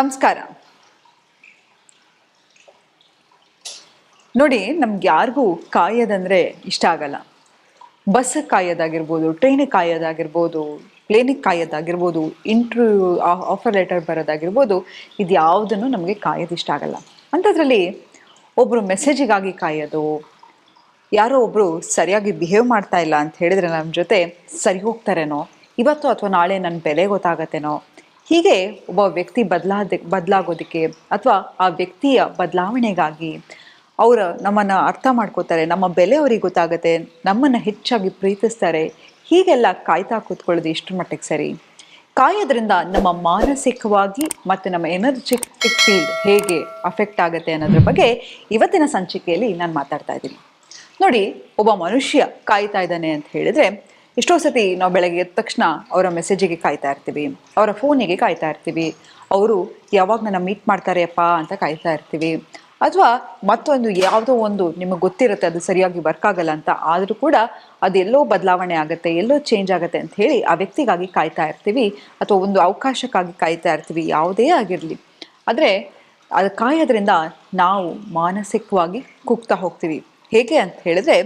ನಮಸ್ಕಾರ. ನೋಡಿ, ನಮ್ಗೆ ಯಾರಿಗೂ ಕಾಯೋದಂದ್ರೆ ಇಷ್ಟ ಆಗಲ್ಲ. ಬಸ್ ಕಾಯೋದಾಗಿರ್ಬೋದು ಟ್ರೈನಿಗೆ ಕಾಯೋದಾಗಿರ್ಬೋದು ಪ್ಲೇನಿಗೆ ಕಾಯೋದಾಗಿರ್ಬೋದು ಇಂಟರ್ವ್ಯೂ ಆಫರ್ ಲೆಟರ್ ಬರೋದಾಗಿರ್ಬೋದು, ಇದು ಯಾವುದನ್ನು ನಮಗೆ ಕಾಯೋದು ಇಷ್ಟ ಆಗಲ್ಲ. ಅಂಥದ್ರಲ್ಲಿ ಒಬ್ಬರು ಮೆಸೇಜಿಗಾಗಿ ಕಾಯೋದು, ಯಾರೋ ಒಬ್ಬರು ಸರಿಯಾಗಿ ಬಿಹೇವ್ ಮಾಡ್ತಾ ಇಲ್ಲ ಅಂತ ಹೇಳಿದ್ರೆ ನಮ್ಮ ಜೊತೆ ಸರಿ ಹೋಗ್ತಾರೇನೋ, ಇವತ್ತು ಅಥವಾ ನಾಳೆ ನನ್ನ ಬೆಲೆ ಗೊತ್ತಾಗತ್ತೇನೋ ಹೀಗೆ ಒಬ್ಬ ವ್ಯಕ್ತಿ ಬದಲಾದ, ಬದಲಾಗೋದಕ್ಕೆ ಅಥವಾ ಆ ವ್ಯಕ್ತಿಯ ಬದಲಾವಣೆಗಾಗಿ ಅವರು ನಮ್ಮನ್ನು ಅರ್ಥ ಮಾಡ್ಕೋತಾರೆ, ನಮ್ಮ ಬೆಲೆ ಅವ್ರಿಗೆ ಗೊತ್ತಾಗುತ್ತೆ, ನಮ್ಮನ್ನು ಹೆಚ್ಚಾಗಿ ಪ್ರೀತಿಸ್ತಾರೆ, ಹೀಗೆಲ್ಲ ಕಾಯ್ತಾ ಕೂತ್ಕೊಳ್ಳೋದು ಇಷ್ಟು ಮಟ್ಟಿಗೆ ಸರಿ. ಕಾಯೋದ್ರಿಂದ ನಮ್ಮ ಮಾನಸಿಕವಾಗಿ ಮತ್ತು ನಮ್ಮ ಎನರ್ಜೆಟಿಕ್ ಫೀಲ್ಡ್ ಹೇಗೆ ಅಫೆಕ್ಟ್ ಆಗುತ್ತೆ ಅನ್ನೋದ್ರ ಬಗ್ಗೆ ಇವತ್ತಿನ ಸಂಚಿಕೆಯಲ್ಲಿ ನಾನು ಮಾತಾಡ್ತಾ ಇದ್ದೀನಿ. ನೋಡಿ, ಒಬ್ಬ ಮನುಷ್ಯ ಕಾಯ್ತಾ ಇದ್ದಾನೆ ಅಂತ ಹೇಳಿದ್ರೆ ಎಷ್ಟೋ ಸತಿ ನಾವು ಬೆಳಗ್ಗೆ ಎದ್ದ ತಕ್ಷಣ ಅವರ ಮೆಸೇಜಿಗೆ ಕಾಯ್ತಾ ಇರ್ತೀವಿ, ಅವರ ಫೋನಿಗೆ ಕಾಯ್ತಾ ಇರ್ತೀವಿ. ಅವರು ಯಾವಾಗ ನನ್ನ ಮೀಟ್ ಮಾಡ್ತಾರೆಯಪ್ಪ ಅಂತ ಕಾಯ್ತಾ ಇರ್ತೀವಿ. ಅಥವಾ ಮತ್ತೊಂದು ಯಾವುದೋ ಒಂದು ನಿಮಗೆ ಗೊತ್ತಿರುತ್ತೆ ಅದು ಸರಿಯಾಗಿ ವರ್ಕ್ ಆಗಲ್ಲ ಅಂತ, ಆದರೂ ಕೂಡ ಅದೆಲ್ಲೋ ಬದಲಾವಣೆ ಆಗುತ್ತೆ, ಎಲ್ಲೋ ಚೇಂಜ್ ಆಗುತ್ತೆ ಅಂತ ಹೇಳಿ ಆ ವ್ಯಕ್ತಿಗಾಗಿ ಕಾಯ್ತಾ ಇರ್ತೀವಿ. ಅಥವಾ ಒಂದು ಅವಕಾಶಕ್ಕಾಗಿ ಕಾಯ್ತಾ ಇರ್ತೀವಿ, ಯಾವುದೇ ಆಗಿರಲಿ. ಆದರೆ ಅದು ಕಾಯೋದ್ರಿಂದ ನಾವು ಮಾನಸಿಕವಾಗಿ ಕುಗ್ತಾ ಹೋಗ್ತೀವಿ. ಹೇಗೆ ಅಂತ ಹೇಳಿದ್ರೆ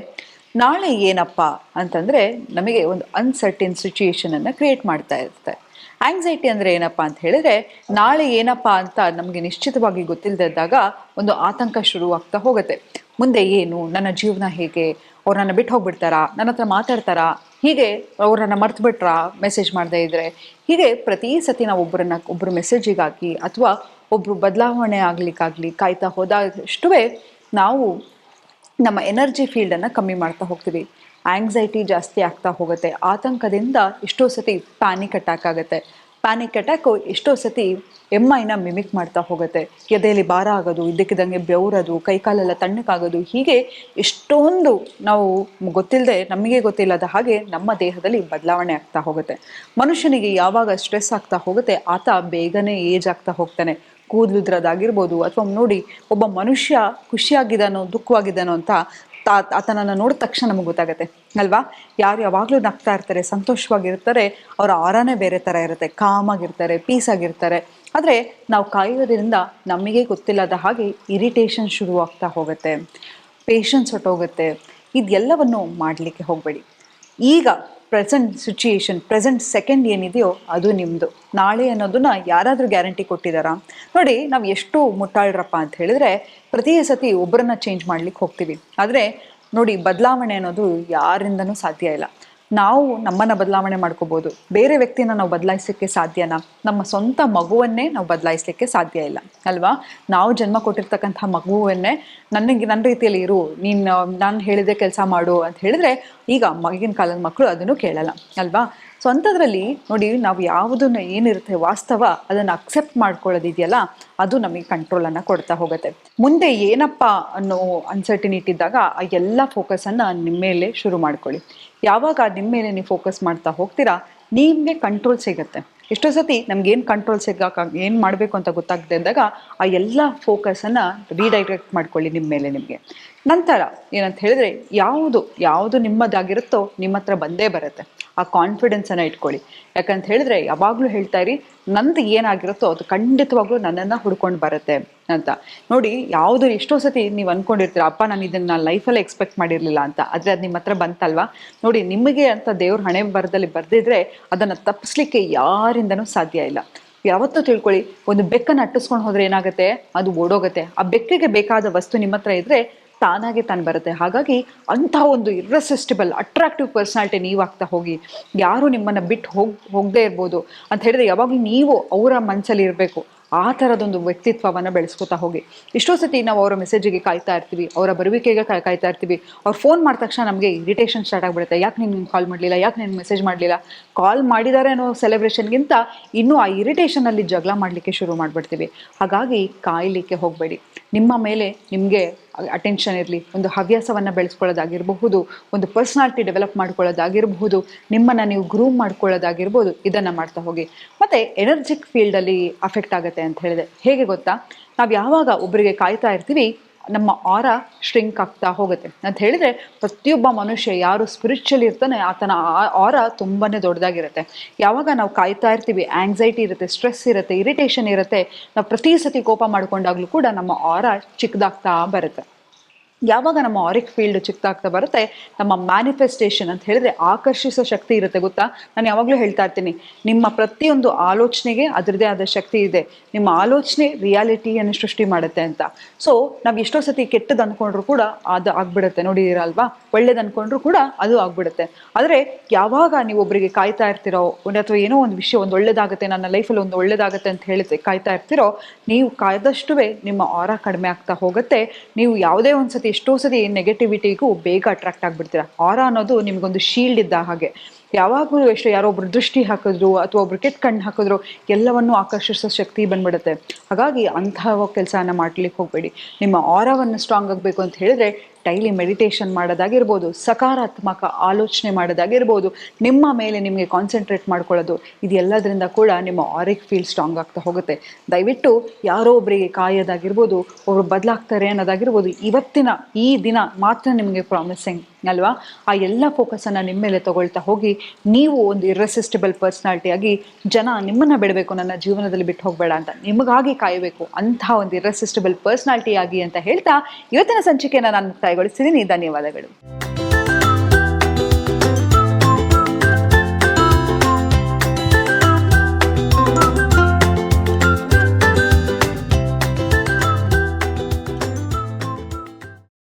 ನಾಳೆ ಏನಪ್ಪ ಅಂತಂದರೆ ನಮಗೆ ಒಂದು ಅನ್ಸರ್ಟಿನ್ ಸಿಚುಯೇಷನನ್ನು ಕ್ರಿಯೇಟ್ ಮಾಡ್ತಾ ಇರುತ್ತೆ. ಆಂಗ್ಸೈಟಿ ಅಂದರೆ ಏನಪ್ಪ ಅಂತ ಹೇಳಿದ್ರೆ ನಾಳೆ ಏನಪ್ಪ ಅಂತ ನಮಗೆ ನಿಶ್ಚಿತವಾಗಿ ಗೊತ್ತಿಲ್ಲದಿದ್ದಾಗ ಒಂದು ಆತಂಕ ಶುರುವಾಗ್ತಾ ಹೋಗುತ್ತೆ. ಮುಂದೆ ಏನು? ನನ್ನ ಜೀವನ ಹೇಗೆ? ಅವ್ರು ನನ್ನ ಬಿಟ್ಟು ಹೋಗ್ಬಿಡ್ತಾರಾ? ನನ್ನ ಹತ್ರ ಮಾತಾಡ್ತಾರಾ? ಹೀಗೆ ಅವ್ರನ್ನ ಮರ್ತು ಬಿಟ್ರಾ? ಮೆಸೇಜ್ ಮಾಡದೇ ಇದ್ರೆ? ಹೀಗೆ ಪ್ರತಿ ಸತಿ ನಾವು ಒಬ್ಬರನ್ನ ಒಬ್ಬರು ಮೆಸೇಜಿಗಾಗಿ ಅಥವಾ ಒಬ್ಬರು ಬದಲಾವಣೆ ಆಗ್ಲಿಕ್ಕಾಗ್ಲಿ ಕಾಯ್ತಾ ಹೋದಷ್ಟುವೇ ನಾವು ನಮ್ಮ ಎನರ್ಜಿ ಫೀಲ್ಡನ್ನು ಕಮ್ಮಿ ಮಾಡ್ತಾ ಹೋಗ್ತೀವಿ. ಆಂಗ್ಸೈಟಿ ಜಾಸ್ತಿ ಆಗ್ತಾ ಹೋಗುತ್ತೆ. ಆತಂಕದಿಂದ ಎಷ್ಟೋ ಸತಿ ಪ್ಯಾನಿಕ್ ಅಟ್ಯಾಕ್ ಆಗುತ್ತೆ. ಪ್ಯಾನಿಕ್ ಅಟ್ಯಾಕು ಎಷ್ಟೋ ಸತಿ ಎಂ ಐನ ಮಿಮಿಕ್ ಮಾಡ್ತಾ ಹೋಗುತ್ತೆ. ಎದೆಯಲ್ಲಿ ಭಾರ ಆಗೋದು, ಇದ್ದಕ್ಕಿದ್ದಂಗೆ ಬೆವರೋದು ಕೈಕಾಲೆಲ್ಲ ತಣ್ಣಕ್ಕಾಗೋದು ಹೀಗೆ ಎಷ್ಟೊಂದು ನಾವು ಗೊತ್ತಿಲ್ಲದೆ ನಮಗೆ ಗೊತ್ತಿಲ್ಲದ ಹಾಗೆ ನಮ್ಮ ದೇಹದಲ್ಲಿ ಬದಲಾವಣೆ ಆಗ್ತಾ ಹೋಗುತ್ತೆ. ಮನುಷ್ಯನಿಗೆ ಯಾವಾಗ ಸ್ಟ್ರೆಸ್ ಆಗ್ತಾ ಹೋಗುತ್ತೆ, ಆತ ಬೇಗನೆ ಏಜ್ ಆಗ್ತಾ ಹೋಗ್ತಾನೆ. ಕೂದಲುದ್ರದಾಗಿರ್ಬೋದು ಅಥವಾ ನೋಡಿ ಒಬ್ಬ ಮನುಷ್ಯ ಖುಷಿಯಾಗಿದ್ದಾನೋ, ದುಃಖವಾಗಿದ್ದಾನೋ ಅಂತ ತಾ, ಆತನನ್ನು ನೋಡಿದ ತಕ್ಷಣ ನಮಗೆ ಗೊತ್ತಾಗುತ್ತೆ, ಅಲ್ವಾ? ಯಾರು ಯಾವಾಗಲೂ ನಗ್ತಾ ಇರ್ತಾರೆ, ಸಂತೋಷವಾಗಿರ್ತಾರೆ, ಅವರ ಆರಾನೇ ಬೇರೆ ಥರ ಇರುತ್ತೆ, ಕಾಮಾಗಿರ್ತಾರೆ ಪೀಸ್ ಆಗಿರ್ತಾರೆ ಆದರೆ ನಾವು ಕಾಯೋದ್ರಿಂದ ನಮಗೆ ಗೊತ್ತಿಲ್ಲದ ಹಾಗೆ ಇರಿಟೇಷನ್ ಶುರುವಾಗ್ತಾ ಹೋಗುತ್ತೆ, ಪೇಷನ್ಸ್ ಹೊಟ್ಟೋಗುತ್ತೆ ಇದೆಲ್ಲವನ್ನು ಮಾಡಲಿಕ್ಕೆ ಹೋಗಬೇಡಿ. ಈಗ ಪ್ರೆಸೆಂಟ್ ಸಿಚುಯೇಷನ್ ಪ್ರೆಸೆಂಟ್ ಸೆಕೆಂಡ್ ಏನಿದೆಯೋ ಅದು ನಿಮ್ಮದು ನಾಳೆ ಅನ್ನೋದನ್ನ ಯಾರಾದರೂ ಗ್ಯಾರಂಟಿ ಕೊಟ್ಟಿದ್ದಾರಾ ನೋಡಿ, ನಾವು ಎಷ್ಟು ಮುಟ್ಟಾಳ್ರಪ್ಪ ಅಂತ ಹೇಳಿದ್ರೆ ಪ್ರತಿ ಸತಿ ಒಬ್ಬರನ್ನ ಚೇಂಜ್ ಮಾಡ್ಲಿಕ್ಕೆ ಹೋಗ್ತೀವಿ. ಆದರೆ ನೋಡಿ, ಬದಲಾವಣೆ ಅನ್ನೋದು ಯಾರಿಂದನೂ ಸಾಧ್ಯ ಇಲ್ಲ. ನಾವು ನಮ್ಮನ್ನು ಬದಲಾವಣೆ ಮಾಡ್ಕೋಬೋದು. ಬೇರೆ ವ್ಯಕ್ತಿನ ನಾವು ಬದಲಾಯಿಸಲಿಕ್ಕೆ ಸಾಧ್ಯನಾ? ನಮ್ಮ ಸ್ವಂತ ಮಗುವನ್ನೇ ನಾವು ಬದಲಾಯಿಸಲಿಕ್ಕೆ ಸಾಧ್ಯ ಇಲ್ಲ. ಅಲ್ವಾ? ನಾವು ಜನ್ಮ ಕೊಟ್ಟಿರ್ತಕ್ಕಂಥ ಮಗುವನ್ನೇ ನನಗೆ ನನ್ನ ರೀತಿಯಲ್ಲಿ ಇರು. ನೀನು, ನಾನು ಹೇಳಿದೆ ಕೆಲಸ ಮಾಡು ಅಂತ ಹೇಳಿದ್ರೆ ಈಗ ಮಗಿನ ಕಾಲದ ಮಕ್ಕಳು ಅದನ್ನು ಕೇಳಲ್ಲ. ಅಲ್ವಾ? ಸೊ ಅಂಥದ್ರಲ್ಲಿ ನೋಡಿ ನಾವು ಯಾವುದನ್ನು ಏನಿರುತ್ತೆ ವಾಸ್ತವ ಅದನ್ನು ಅಕ್ಸೆಪ್ಟ್ ಮಾಡ್ಕೊಳ್ಳೋದಿದೆಯಲ್ಲ, ಅದು ನಮಗೆ ಕಂಟ್ರೋಲನ್ನು ಕೊಡ್ತಾ ಹೋಗುತ್ತೆ. ಮುಂದೆ ಏನಪ್ಪ ಅನ್ನೋ ಅನ್ಸರ್ಟಿನಿಟಿ ಇದ್ದಾಗ ಆ ಎಲ್ಲ ಫೋಕಸನ್ನು ನಿಮ್ಮ ಮೇಲೆ ಶುರು ಮಾಡ್ಕೊಳ್ಳಿ. ಯಾವಾಗ ನಿಮ್ಮ ಮೇಲೆ ನೀವು ಫೋಕಸ್ ಮಾಡ್ತಾ ಹೋಗ್ತೀರಾ, ನಿಮಗೆ ಕಂಟ್ರೋಲ್ ಸಿಗುತ್ತೆ. ಎಷ್ಟೋ ಸತಿ ನಮ್ಗೇನು ಕಂಟ್ರೋಲ್ ಸಿಗಾಕ, ಏನು ಮಾಡಬೇಕು ಅಂತ ಗೊತ್ತಾಗದೆ ಇದ್ದಾಗ ಆ ಎಲ್ಲ ಫೋಕಸನ್ನು ರೀಡೈರೆಕ್ಟ್ ಮಾಡ್ಕೊಳ್ಳಿ ನಿಮ್ಮ ಮೇಲೆ ನಿಮಗೆ. ನಂತರ ಏನಂತ ಹೇಳಿದ್ರೆ, ಯಾವುದು ಯಾವುದು ನಿಮ್ಮದಾಗಿರುತ್ತೋ ನಿಮ್ಮ ಹತ್ರ ಬಂದೇ ಬರುತ್ತೆ. ಆ ಕಾನ್ಫಿಡೆನ್ಸನ್ನು ಇಟ್ಕೊಳ್ಳಿ. ಯಾಕಂತ ಹೇಳಿದ್ರೆ ಯಾವಾಗಲೂ ಹೇಳ್ತಾ ಇರಿ, ನಂದು ಏನಾಗಿರುತ್ತೋ ಅದು ಖಂಡಿತವಾಗ್ಲೂ ನನ್ನನ್ನು ಹುಡ್ಕೊಂಡು ಬರುತ್ತೆ ಅಂತ. ನೋಡಿ, ಯಾವುದು ಎಷ್ಟೋ ಸತಿ ನೀವು ಅಂದ್ಕೊಂಡಿರ್ತೀರ ಅಪ್ಪ, ನಾನು ಇದನ್ನು ನಾನು ಲೈಫಲ್ಲಿ ಎಕ್ಸ್ಪೆಕ್ಟ್ ಮಾಡಿರಲಿಲ್ಲ ಅಂತ. ಆದರೆ ಅದು ನಿಮ್ಮ ಹತ್ರ ಬಂತಲ್ವಾ? ನೋಡಿ, ನಿಮಗೆ ಅಂತ ದೇವ್ರ ಹಣೆ ಬರದಲ್ಲಿ ಬರೆದಿದ್ರೆ ಅದನ್ನು ತಪ್ಪಿಸ್ಲಿಕ್ಕೆ ಯಾರಿಂದನೂ ಸಾಧ್ಯ ಇಲ್ಲ. ಯಾವತ್ತೂ ತಿಳ್ಕೊಳ್ಳಿ, ಒಂದು ಬೆಕ್ಕನ್ನು ಅಟ್ಟಿಸ್ಕೊಂಡು ಹೋದ್ರೆ ಏನಾಗುತ್ತೆ? ಅದು ಓಡೋಗುತ್ತೆ. ಆ ಬೆಕ್ಕಿಗೆ ಬೇಕಾದ ವಸ್ತು ನಿಮ್ಮ ಹತ್ರ ಇದ್ರೆ ತಾನಾಗೆ ತಾನು ಬರುತ್ತೆ. ಹಾಗಾಗಿ ಅಂಥ ಒಂದು ಇರ್ರೆಸಿಸ್ಟಿಬಲ್ ಅಟ್ರಾಕ್ಟಿವ್ ಪರ್ಸನಾಲಿಟಿ ನೀವು ಆಗ್ತಾ ಹೋಗಿ, ಯಾರು ನಿಮ್ಮನ್ನು ಬಿಟ್ಟು ಹೋಗಿ, ಹೋಗದೇ ಇರ್ಬೋದು ಅಂತ ಹೇಳಿದ್ರೆ ಯಾವಾಗಲೂ ನೀವು ಅವರ ಮನಸ್ಸಲ್ಲಿ ಇರಬೇಕು. ಆ ಥರದೊಂದು ವ್ಯಕ್ತಿತ್ವವನ್ನು ಬೆಳೆಸ್ಕೊತಾ ಹೋಗಿ. ಎಷ್ಟೋ ಸತಿ ನಾವು ಅವರ ಮೆಸೇಜಿಗೆ ಕಾಯ್ತಾ ಇರ್ತೀವಿ, ಅವರ ಬರುವಿಕೆಗೆ ಕಾಯ್, ಕಾಯ್ತಾ ಇರ್ತೀವಿ. ಅವ್ರು ಫೋನ್ ಮಾಡಿದ ತಕ್ಷಣ ನಮಗೆ ಇರಿಟೇಷನ್ ಸ್ಟಾರ್ಟ್ ಆಗಿಬಿಡುತ್ತೆ. ಯಾಕೆ ನೀನು ಕಾಲ್ ಮಾಡಲಿಲ್ಲ? ಯಾಕೆ ನೀನು ಮೆಸೇಜ್ ಮಾಡಲಿಲ್ಲ? ಕಾಲ್ ಮಾಡಿದ್ದಾರೆ ಅನ್ನೋ ಸೆಲೆಬ್ರೇಷನ್ಗಿಂತ ಇನ್ನೂ ಆ ಇರಿಟೇಷನಲ್ಲಿ ಜಗಳ ಮಾಡಲಿಕ್ಕೆ ಶುರು ಮಾಡಿಬಿಡ್ತೀವಿ. ಹಾಗಾಗಿ ಕಾಯಲಿಕ್ಕೆ ಹೋಗಬೇಡಿ. ನಿಮ್ಮ ಮೇಲೆ ನಿಮಗೆ ಅಟೆನ್ಷನ್ ಇರಲಿ, ಒಂದು ಹವ್ಯಾಸವನ್ನು ಬೆಳೆಸ್ಕೊಳ್ಳೋದಾಗಿರಬಹುದು, ಒಂದು ಪರ್ಸ್ನಾಲಿಟಿ ಡೆವಲಪ್ ಮಾಡ್ಕೊಳ್ಳೋದಾಗಿರಬಹುದು, ನಿಮ್ಮನ್ನು ನೀವು ಗ್ರೂಮ್ ಮಾಡ್ಕೊಳ್ಳೋದಾಗಿರ್ಬೋದು, ಇದನ್ನು ಮಾಡ್ತಾ ಹೋಗಿ. ಮತ್ತು ಎನರ್ಜಿಕ್ ಫೀಲ್ಡಲ್ಲಿ ಅಫೆಕ್ಟ್ ಆಗುತ್ತೆ ಅಂತ ಹೇಳಿದೆ. ಹೇಗೆ ಗೊತ್ತಾ? ನಾವು ಯಾವಾಗ ಒಬ್ಬರಿಗೆ ಕಾಯ್ತಾ ಇರ್ತೀವಿ ನಮ್ಮ ಆರ ಶ್ರಿಂಕ್ ಆಗ್ತಾ ಹೋಗುತ್ತೆ. ಅಂತ ಹೇಳಿದ್ರೆ ಪ್ರತಿಯೊಬ್ಬ ಮನುಷ್ಯ ಯಾರು ಸ್ಪಿರಿಚುವಲ್ ಇರ್ತಾನೆ, ಆತನ ಆರ ತುಂಬಾನೇ ದೊಡ್ಡದಾಗಿರುತ್ತೆ. ಯಾವಾಗ ನಾವು ಕಾಯ್ತಾ ಇರ್ತೀವಿ ಆಂಗ್ಸೈಟಿ ಇರುತ್ತೆ ಸ್ಟ್ರೆಸ್ ಇರುತ್ತೆ ಇರಿಟೇಷನ್ ಇರುತ್ತೆ, ನಾವು ಪ್ರತಿ ಸತಿ ಕೋಪ ಮಾಡ್ಕೊಂಡಾಗ್ಲೂ ಕೂಡ ನಮ್ಮ ಆರ ಚಿಕ್ಕದಾಗ್ತಾ ಬರುತ್ತೆ. ಯಾವಾಗ ನಮ್ಮ ಆರಿಕ್ ಫೀಲ್ಡ್ ಚಿಕ್ಕದಾಗ್ತಾ ಬರುತ್ತೆ, ನಮ್ಮ ಮ್ಯಾನಿಫೆಸ್ಟೇಷನ್ ಅಂತ ಹೇಳಿದ್ರೆ ಆಕರ್ಷಿಸೋ ಶಕ್ತಿ ಇರುತ್ತೆ ಗೊತ್ತಾ? ನಾನು ಯಾವಾಗಲೂ ಹೇಳ್ತಾ ಇರ್ತೀನಿ, ನಿಮ್ಮ ಪ್ರತಿಯೊಂದು ಆಲೋಚನೆಗೆ ಅದರದೇ ಆದ ಶಕ್ತಿ ಇದೆ. ನಿಮ್ಮ ಆಲೋಚನೆ ರಿಯಾಲಿಟಿಯನ್ನು ಸೃಷ್ಟಿ ಮಾಡುತ್ತೆ ಅಂತ. ಸೊ ನಾವು ಎಷ್ಟೋ ಸತಿ ಕೆಟ್ಟದ್ದು ಅಂದ್ಕೊಂಡ್ರು ಕೂಡ ಅದು ಆಗ್ಬಿಡುತ್ತೆ. ನೋಡಿದಿರಲ್ವಾ ಒಳ್ಳೇದು ಅಂದ್ಕೊಂಡ್ರು ಕೂಡ ಅದು ಆಗ್ಬಿಡುತ್ತೆ. ಆದರೆ, ಯಾವಾಗ ನೀವು ಒಬ್ಬರಿಗೆ ಕಾಯ್ತಾ ಇರ್ತಿರೋ ಅಥವಾ ಏನೋ ಒಂದು ವಿಷಯ, ಒಂದು ಒಳ್ಳೇದಾಗುತ್ತೆ, ನನ್ನ ಲೈಫಲ್ಲಿ ಒಂದು ಒಳ್ಳೇದಾಗುತ್ತೆ ಅಂತ ಹೇಳುತ್ತೆ, ಕಾಯ್ತಾ ಇರ್ತಿರೋ, ನೀವು ಕಾಯ್ದಷ್ಟು ನಿಮ್ಮ ಆರ ಕಡಿಮೆ ಆಗ್ತಾ ಹೋಗುತ್ತೆ. ನೀವು ಯಾವುದೇ ಒಂದು ಸತಿ ಎಷ್ಟೋ ಸರಿ ನೆಗೆಟಿವಿಟಿಗೂ ಬೇಗ ಅಟ್ರಾಕ್ಟ್ ಆಗಿಬಿಡ್ತೀರಾ? ಆರ ಅನ್ನೋದು ನಿಮಗೊಂದು ಶೀಲ್ಡ್ ಇದ್ದ ಹಾಗೆ. ಯಾವಾಗಲೂ ಎಷ್ಟು ಯಾರೋ ಒಬ್ರು ದೃಷ್ಟಿ ಹಾಕಿದ್ರು ಅಥವಾ ಒಬ್ರು ಕೆಟ್ಟ ಕಣ್ಣು ಹಾಕಿದ್ರು, ಎಲ್ಲವನ್ನೂ ಆಕರ್ಷಿಸೋ ಶಕ್ತಿ ಬಂದ್ಬಿಡುತ್ತೆ. ಹಾಗಾಗಿ ಅಂತಹ ಕೆಲಸನ ಮಾಡ್ಲಿಕ್ಕೆ ಹೋಗಬೇಡಿ. ನಿಮ್ಮ ಆರವನ್ನು ಸ್ಟ್ರಾಂಗ್ ಆಗಬೇಕು ಅಂತ ಹೇಳಿದ್ರೆ ಡೈಲಿ ಮೆಡಿಟೇಷನ್ ಮಾಡೋದಾಗಿರ್ಬೋದು, ಸಕಾರಾತ್ಮಕ ಆಲೋಚನೆ ಮಾಡೋದಾಗಿರ್ಬೋದು, ನಿಮ್ಮ ಮೇಲೆ ನಿಮಗೆ ಕಾನ್ಸಂಟ್ರೇಟ್ ಮಾಡ್ಕೊಳ್ಳೋದು ಇದೆಲ್ಲದರಿಂದ ಕೂಡ ನಿಮ್ಮ ಆರಿಕ್ ಫೀಲ್ ಸ್ಟ್ರಾಂಗ್ ಆಗ್ತಾ ಹೋಗುತ್ತೆ. ದಯವಿಟ್ಟು ಯಾರೋ ಒಬ್ಬರಿಗೆ ಕಾಯೋದಾಗಿರ್ಬೋದು, ಒಬ್ರು ಬದಲಾಗ್ತಾರೆ ಅನ್ನೋದಾಗಿರ್ಬೋದು, ಇವತ್ತಿನ ಈ ದಿನ ಮಾತ್ರ ನಿಮಗೆ ಪ್ರಾಮಿಸಿಂಗ್ ಅಲ್ವಾ? ಆ ಎಲ್ಲ ಫೋಕಸನ್ನು ನಿಮ್ಮ ಮೇಲೆ ತಗೊಳ್ತಾ ಹೋಗಿ, ನೀವು ಒಂದು ಇರ್ರೆಸಿಸ್ಟಿಬಲ್ ಪರ್ಸ್ನಾಲಿಟಿಯಾಗಿ ಜನ ನಿಮ್ಮನ್ನು ಬಿಡಬೇಕು, ನನ್ನ ಜೀವನದಲ್ಲಿ ಬಿಟ್ಟು ಹೋಗಬೇಡ ಅಂತ. ನಿಮಗಾಗಿ ಕಾಯಬೇಕು, ಅಂತಹ ಒಂದು ಇರ್ರೆಸಿಸ್ಟಿಬಲ್ ಪರ್ಸ್ನಾಲಿಟಿ ಆಗಿ ಅಂತ ಹೇಳ್ತಾ ಇವತ್ತಿನ ಸಂಚಿಕೆಯನ್ನು ನಾನು ಮುಕ್ತಾಯಗೊಳಿಸಿದ್ದೀನಿ ಧನ್ಯವಾದಗಳು.